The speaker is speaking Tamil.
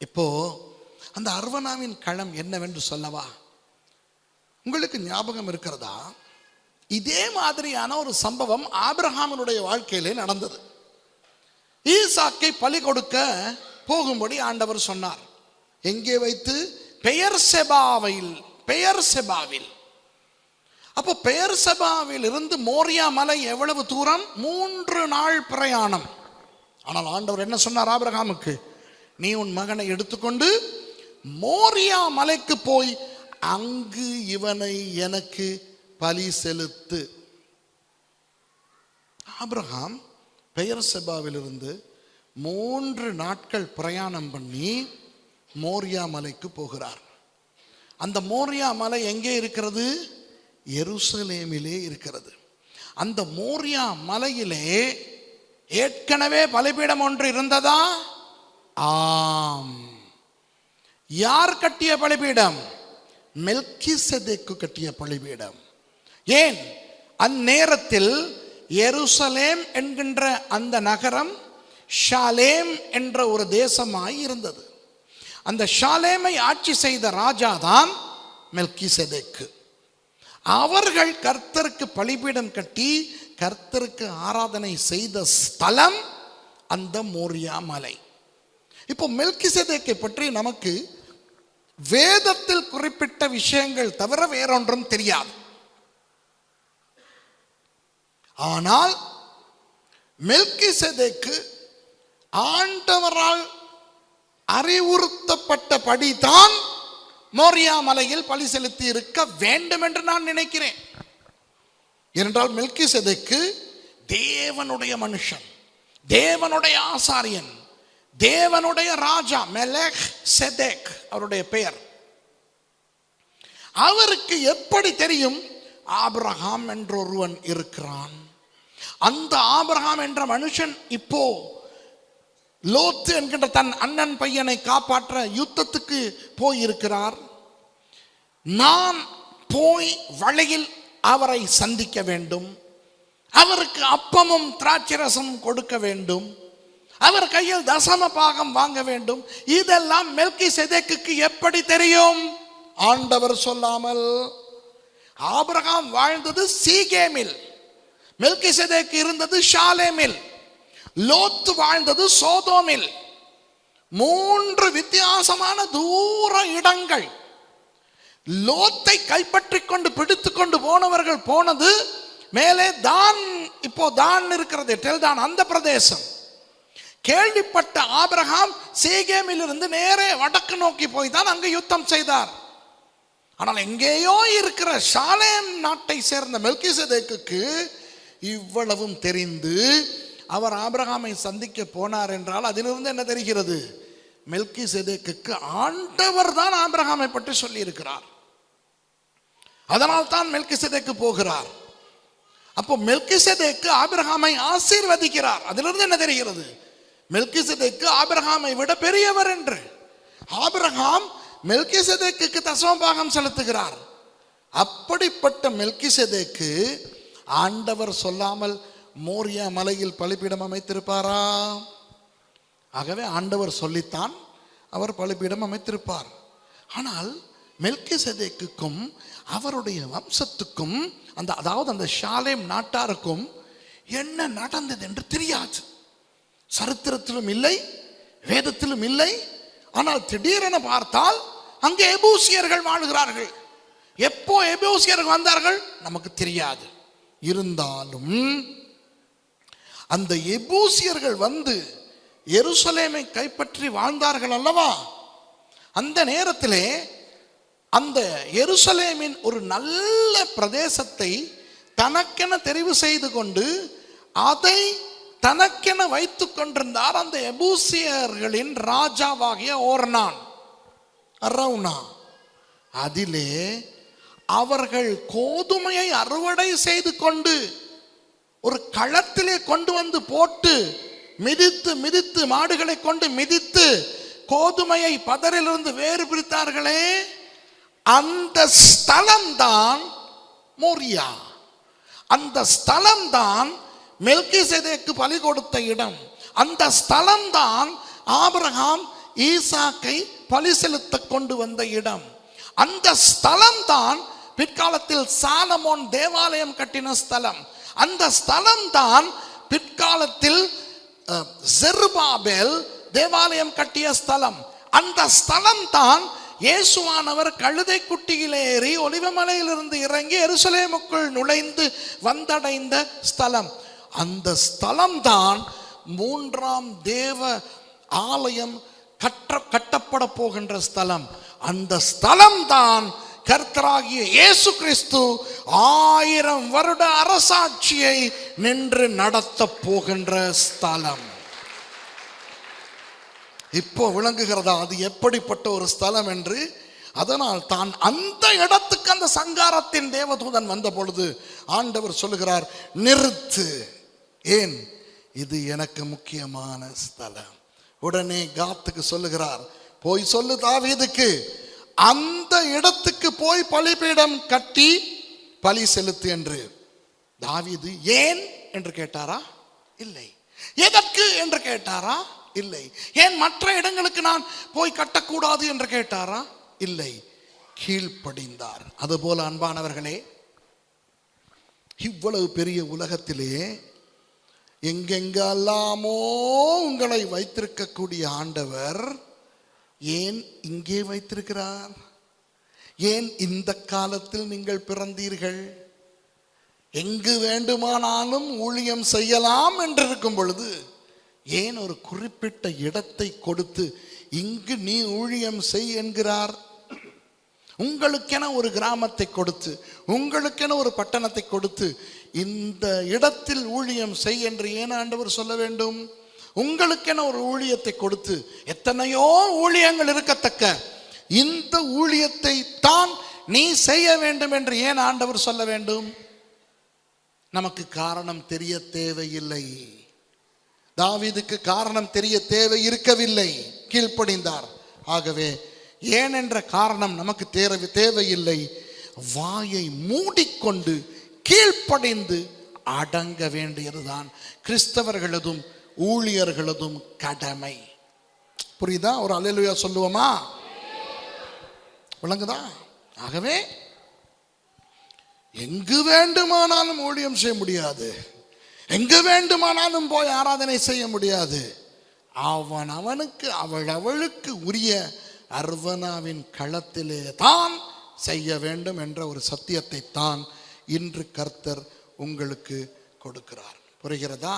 இப்போ அந்த அர்வனாவின் களம் என்னவென்று சொல்லவா? உங்களுக்கு ஞாபகம் இருக்கிறதா? இதே மாதிரியான ஒரு சம்பவம் ஆபிரகாமினுடைய வாழ்க்கையிலே நடந்தது. ஈசாக்கை பலி கொடுக்க போகும்படி ஆண்டவர் சொன்னார். எங்கே வைத்து? பெயர் செபாவில் பெயர் செபாவில் அப்போ பெயர் செபாவில் இருந்து மோரியா மலை எவ்வளவு தூரம்? மூன்று நாள் பிரயாணம். ஆனால் ஆண்டவர் என்ன சொன்னார் ஆபிரகாமுக்கு? நீ உன் மகனை எடுத்துக்கொண்டு மோரியா மலைக்கு போய் அங்கு இவனை எனக்கு பலி செலுத்து. ஆபிரகாம் பெயர் செபாவிலிருந்து மூன்று நாட்கள் பிரயாணம் பண்ணி மோரியா மலைக்கு போகிறார். அந்த மோரியா மலை எங்கே இருக்கிறது? எருசலேமிலே இருக்கிறது. அந்த மோரியா மலையிலே ஏற்கனவே பலிபீடம் ஒன்று இருந்ததா? ஆம். யார் கட்டிய பலிபீடம்? மெல்கிசெதேக்கு கட்டிய பலிபீடம். ஏன்? அந்நேரத்தில் எருசலேம் என்கின்ற அந்த நகரம் ஷாலேம் என்ற ஒரு தேசமாய் இருந்தது. அந்த ஷாலேமை ஆட்சி செய்த ராஜா தான் மெல்கிசெதேக்கு. அவர்கள் கர்த்தருக்கு பலிபீடம் கட்டி கர்த்தருக்கு ஆராதனை செய்த ஸ்தலம் அந்த மோரியா மலை. இப்போ மெல்கிசதேக்கை பற்றி நமக்கு வேதத்தில் குறிப்பிட்ட விஷயங்கள் தவிர வேறொன்றும் தெரியாது. ஆனால் மெல்கிசதேக்கு ஆண்டவரால் அறிவுறுத்தப்பட்டபடி தான் மோரியா மலையில் பலி செலுத்தி இருக்க வேண்டும் என்று நான் நினைக்கிறேன். ஏனென்றால் மெல்கிசதேக்கு தேவனுடைய மனுஷன் தேவனுடைய ஆசாரியன் தேவனுடைய ராஜா மெலக் செதேக் அவருடைய பெயர். அவருக்கு எப்படி தெரியும்? ஆபிரகாம் என்றொருவன் இருக்கிறான். அந்த ஆபிரகாம் என்ற மனுஷன் இப்போ லோத்து என்கின்ற தன் அண்ணன் பையனை காப்பாற்ற யுத்தத்துக்கு போயிருக்கிறார். நான் போய் வழியில் அவரை சந்திக்க வேண்டும். அவருக்கு அப்பமும் திராட்சரசம் கொடுக்க வேண்டும். அவர் கையில் தசம பாகம் வாங்க வேண்டும். இதெல்லாம் மெல்கி செதேக்கு எப்படி தெரியும்? ஆண்டவர் சொல்லாமல். ஆபிரகாம் வாழ்ந்தது சீகேமில். மெல்கி செதேக்கு இருந்தது ஷாலேமில். லோத்து வாழ்ந்தது சோதோமில். மூன்று வித்தியாசமான தூர இடங்கள். லோத்தை கைப்பற்றி கொண்டு பிடித்து கொண்டு போனவர்கள் போனது மேலே தான் இப்போ தான் இருக்கிறது டெல்தான் அந்த பிரதேசம். கேள்விப்பட்ட ஆபிரகாம் சீகேமில் இருந்து நேரே வடக்கு நோக்கி போய் தான் அங்கு யுத்தம் செய்தார். ஆனால் எங்கேயோ இருக்கிற ஷாலேம் நாட்டை சேர்ந்த மெல்கிசதேக்கு இவ்வளவும் தெரிந்து அவர் ஆபிரகாமை சந்திக்க போனார் என்றால் அதிலிருந்து என்ன தெரிகிறது? மெல்கி செதேக்கு ஆண்டவர் தான் ஆபிரகாமை பற்றி சொல்லி இருக்கிறார் அதனால் தான் மெல்கி செதேக்கு போகிறார். அப்போ மெல்கி செதேக்கு ஆபிரகாமை ஆசீர்வதிக்கிறார். அதிலிருந்து என்ன தெரிகிறது? மெல்கிசதேக்கு ஆபிரஹாமை விட பெரியவர் என்று. ஆபிரகாம் மெல்கிசதேக்கு தசமபாகம் செலுத்துகிறார். அப்படிப்பட்ட மெல்கிசதேக்கு ஆண்டவர் சொல்லாமல் மோரியா மலையில் பலிப்பீடம் அமைத்திருப்பாரா? ஆகவே ஆண்டவர் சொல்லித்தான் அவர் பலிப்பீடம் அமைத்திருப்பார். ஆனால் மெல்கிசெதேக்குக்கும் அவருடைய வம்சத்துக்கும் அந்த அதாவது அந்த ஷாலேம் நாட்டாருக்கும் என்ன நடந்தது என்று தெரியாது. சரித்திரத்திலும் இல்லை வேதத்திலும் இல்லை. ஆனால் திடீரென பார்த்தால் அங்கே எபூசியர்கள் வாழுகிறார்கள். எப்போ எபூசியர்கள் வந்தார்கள்? நமக்கு தெரியாது. இருந்தாலும் அந்த எபூசியர்கள் வந்து எருசலேமை கைப்பற்றி வாழ்ந்தார்கள் அல்லவா? அந்த நேரத்திலே அந்த எருசலேமின் ஒரு நல்ல பிரதேசத்தை தனக்கென தெரிவு செய்து கொண்டு அதை தனக்கென வைத்துக் கொண்டிருந்தார் அந்த எபூசியர்களின் ராஜாவாகிய ஓர்னான் அரவுனா அதிலே அவர்கள் கோதுமையை அறுவடை செய்து கொண்டு ஒரு களத்திலே கொண்டு வந்து போட்டு மிதித்து மிதித்து மாடுகளை கொண்டு மிதித்து கோதுமையை பதரிலிருந்து வேறு பிரித்தார்களே அந்த ஸ்தலம் தான் மோரியா. அந்த ஸ்தலம் தான் மெல்கிசேதேக்கு பலி கொடுத்த இடம். அந்த ஸ்தலம் தான் ஈசாக்கை பலி செலுத்த கொண்டு வந்த இடம். அந்த ஸ்தலம் தான் பிற்காலத்தில் சாலமோன் தேவாலயம் கட்டின ஸ்தலம். அந்த ஸ்தலம் தான் பிற்காலத்தில் ஜெர்பாபேல் தேவாலயம் கட்டிய ஸ்தலம். அந்த ஸ்தலம் தான் இயேசுவானவர் கழுதை குட்டியில் ஏறி ஒலிவமலையிலிருந்து இறங்கி எருசலேமுக்குள் நுழைந்து வந்தடைந்த ஸ்தலம். அந்த ஸ்தலம் தான் மூன்றாம் தேவ ஆலயம் கற்ற கட்டப்பட போகின்ற ஸ்தலம். அந்த ஸ்தலம் தான் கர்த்தராகிய இயேசு கிறிஸ்து ஆயிரம் வருட அரசாட்சியை நின்று நடத்த போகின்ற ஸ்தலம். இப்போ விளங்குகிறதா? அது எப்படிப்பட்ட ஒரு ஸ்தலம் என்று? அதனால் தான் அந்த இடத்துக்கு அந்த சங்காரத்தின் தேவதூதன் வந்த பொழுது ஆண்டவர் சொல்லுகிறார் நிறுத்து. ஏன்? இது எனக்கு முக்கியமான ஸ்தலம். உடனே காத்துக்கு சொல்லுகிறார் போய் சொல்லு தாவீதுக்கு. அந்த இடத்துக்கு போய் பலிபீடம் கட்டி பலி செலுத்து என்று. தாவீது ஏன்? என்று கேட்டாரா? இல்லை. எதற்கு? என்று கேட்டாரா? இல்லை. ஏன் மற்ற இடங்களுக்கு நான் போய் கட்டக்கூடாது? என்று கேட்டாரா? இல்லை. கீழ்ப்படிந்தார். அதுபோல அன்பானவர்களே இவ்வளவு பெரிய உலகத்திலே எங்கெங்கெல்லாமோ உங்களை வைத்திருக்கக்கூடிய ஆண்டவர் ஏன் இங்கே வைத்திருக்கிறார்? ஏன் இந்த காலத்தில் நீங்கள் பிறந்தீர்கள்? எங்கு வேண்டுமானாலும் ஊழியம் செய்யலாம் என்று இருக்கும் பொழுது ஏன் ஒரு குறிப்பிட்ட இடத்தை கொடுத்து இங்கு நீ ஊழியம் செய் என்கிறார்? உங்களுக்கென ஒரு கிராமத்தை கொடுத்து உங்களுக்கென ஒரு பட்டணத்தை கொடுத்து இந்த இடத்தில் ஊழியம் செய் என்று ஏன் ஆண்டவர் சொல்ல வேண்டும்? உங்களுக்கென ஒரு ஊழியத்தை கொடுத்து எத்தனையோ ஊழியங்கள் இருக்கத்தக்க இந்த ஊழியத்தை தான் நீ செய்ய வேண்டும் என்று ஏன் ஆண்டவர் சொல்ல வேண்டும்? நமக்கு காரணம் தெரிய தேவையில்லை. தாவீதுக்கு காரணம் தெரிய தேவை இருக்கவில்லை. கீழ்ப்படிந்தார். ஆகவே ஏனென்ற காரணம் நமக்கு தேவை தேவையில்லை. வாயை மூடிக்கொண்டு கீழ்ப்படைந்து அடங்க வேண்டியதுதான் கிறிஸ்தவர்களதும் ஊழியர்களதும் கடமை. புரியுதா? ஒரு அலையிலுயா சொல்லுவோமா? விளங்குதா? ஆகவே எங்கு வேண்டுமானாலும் ஊழியம் செய்ய முடியாது. எங்கு வேண்டுமானாலும் போய் ஆராதனை செய்ய முடியாது. அவன் அவனுக்கு அவள் அவளுக்கு உரிய அர்வனாவின் களத்திலே தான் செய்ய வேண்டும் என்ற ஒரு சத்தியத்தை தான் இன்று கர்த்தர் உங்களுக்கு கொடுக்கிறார். புரிகிறதா?